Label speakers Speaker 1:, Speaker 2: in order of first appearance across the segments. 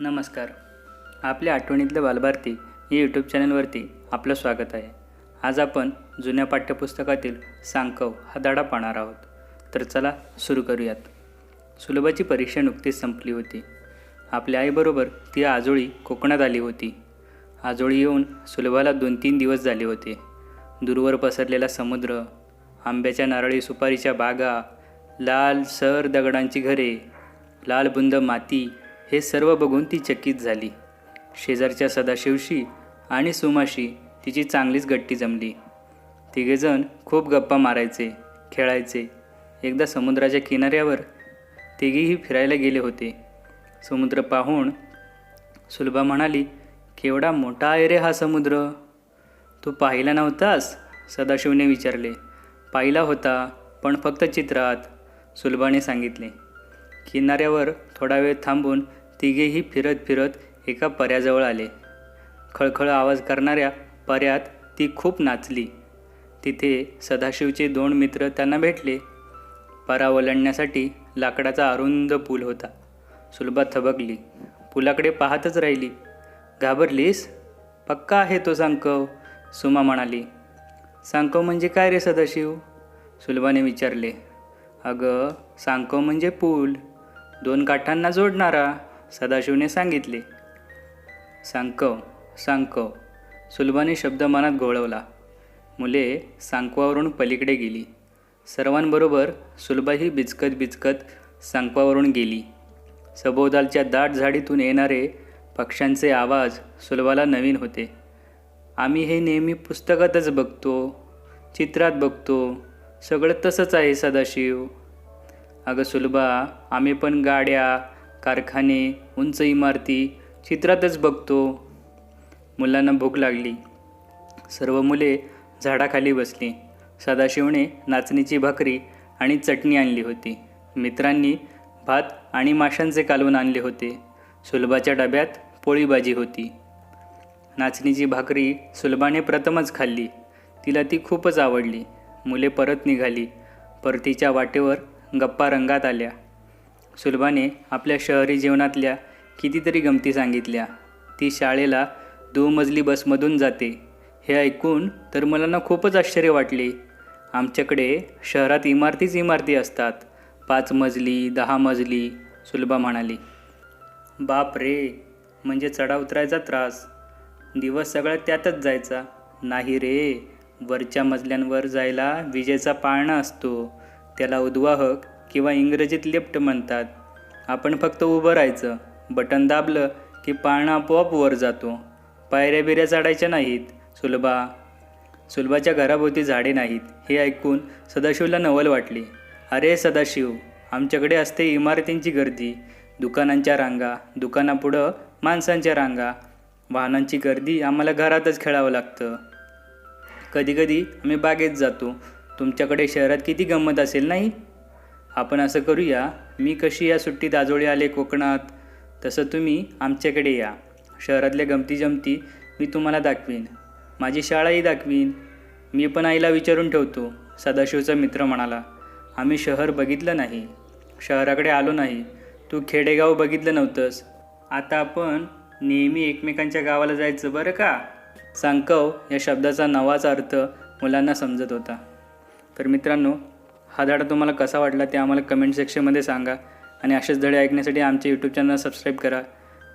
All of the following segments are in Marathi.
Speaker 1: नमस्कार. आपल्या आठवणीतलं बालभारती या यूट्यूब चॅनलवरती आपलं स्वागत आहे. आज आपण जुन्या पाठ्यपुस्तकातील सांकव हा धडा पाहणार आहोत. तर चला सुरू करूयात. सुलभाची परीक्षा नुकतीच संपली होती. आपल्या आईबरोबर ती आजोळी कोकणात आली होती. आजोळी येऊन सुलभाला दोन तीन दिवस झाले होते. दूरवर पसरलेला समुद्र आंब्याच्या नारळी सुपारीच्या बागा लाल सर दगडांची घरे लाल बुंद माती हे सर्व बघून ती चकित झाली. शेजारच्या सदाशिवशी आणि सुमाशी तिची चांगलीच गट्टी जमली. तिघेजण खूप गप्पा मारायचे खेळायचे. एकदा समुद्राच्या किनाऱ्यावर तिघेही फिरायला गेले होते. समुद्र पाहून सुलभा म्हणाली केवढा मोठा आहे रे हा समुद्र. तू पाहिला नव्हतास? सदाशिवने विचारले. पाहिला होता पण फक्त चित्रात सुलभाने सांगितले. किनाऱ्यावर थोडा वेळ थांबून तिघेही फिरत फिरत एका पर्याजवळ आले. खळखळ आवाज करणाऱ्या पर्यात ती खूप नाचली. तिथे सदाशिवचे दोन मित्र त्यांना भेटले. परा ओलांडण्यासाठी लाकडाचा अरुंद पूल होता. सुलभा थबकली. पुलाकडे पाहतच राहिली. घाबरलीस? पक्का आहे तो सांकव सुमा म्हणाली. सांकव म्हणजे काय रे सदाशिव? सुलभाने विचारले. अगं सांकव म्हणजे पूल. दोन काठांना जोडणारा सदाशिवने सांगितले. सांकव सांकव सुलभाने शब्द मनात घोळवला. मुले सांकवावरून पलीकडे गेली. सर्वांबरोबर सुलभाही बिचकत बिचकत सांकवावरून गेली. सभोवतालच्या दाट झाडीतून येणारे पक्ष्यांचे आवाज सुलभाला नवीन होते. आम्ही हे नेहमी पुस्तकातच बघतो चित्रात बघतो. सगळं तसंच आहे सदाशिव. अगं सुलभा आम्ही पण गाड्या कारखाने उंच इमारती चित्रातच बघतो. मुलांना भूक लागली. सर्व मुले झाडाखाली बसली. सदाशिवने नाचणीची भाकरी आणि चटणी आणली होती. मित्रांनी भात आणि माशांचे कालवून आणले होते. सुलभाच्या डब्यात पोळी भाजी होती. नाचणीची भाकरी सुलभाने प्रथमच खाल्ली. तिला ती खूपच आवडली. मुले परत निघाली. परतीच्या वाटेवर गप्पा रंगात आल्या. सुलभाने आपल्या शहरी जीवनातल्या कितीतरी गमती सांगितल्या. ती शाळेला दुमजली बसमधून जाते. हे ऐकून तर मुलांना खूपच आश्चर्य वाटले. आमच्याकडे शहरात इमारतीच इमारती असतात. पाच मजली दहा मजली सुलभा म्हणाली. बाप रे म्हणजे चढा उतरायचा त्रास. दिवस सगळा त्यातच जायचा. नाही रे वरच्या मजल्यांवर जायला विजेचा पाळणा असतो. त्याला उद्वाहक किंवा इंग्रजीत लिफ्ट म्हणतात. आपण फक्त उभं राहायचं बटन दाबलं की पाळणा आपोआप वर जातो. पायऱ्या बिऱ्या चढायच्या नाहीत सुलभा. सुलभाच्या घराभोवती झाडे नाहीत हे ऐकून सदाशिवला नवल वाटली. अरे सदाशिव आमच्याकडे असते इमारतींची गर्दी. दुकानांच्या रांगा दुकानापुढं माणसांच्या रांगा. वाहनांची गर्दी आम्हाला घरातच खेळावं लागतं. कधीकधी आम्ही बागेत जातो तुमच्याकडे शहरात किती गंमत असेल नाही? आपण असं करूया मी कशी या सुट्टीत आजोळी आले कोकणात तसं तुम्ही आमच्याकडे या. शहरातल्या गमती जमती मी तुम्हाला दाखवीन. माझी शाळाही दाखवीन. मी पण आईला विचारून ठेवतो सदाशिवचा मित्र म्हणाला. आम्ही शहर बघितलं नाही. शहराकडे आलो नाही. तू खेडेगाव बघितलं नव्हतंस. आता आपण नेहमी एकमेकांच्या गावाला जायचं बरं का? सांकव या शब्दाचा नवाच अर्थ मुलांना समजत होता. तर मित्रांनो हा धडा तुम्हाला कसा वाटला ते आम्हाला कमेंट सेक्शनमध्ये सांगा आणि असेच धडे ऐकण्यासाठी आमचे यूट्यूब चॅनल सबस्क्राईब करा.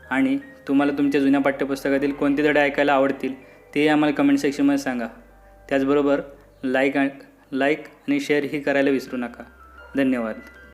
Speaker 1: आणि तुम्हाला तुमच्या जुन्या पाठ्यपुस्तकातील कोणते धडे ऐकायला आवडतील तेही आम्हाला कमेंट सेक्शनमध्ये सांगा. त्याचबरोबर लाईक लाईक आणि शेअरही करायला विसरू नका. धन्यवाद.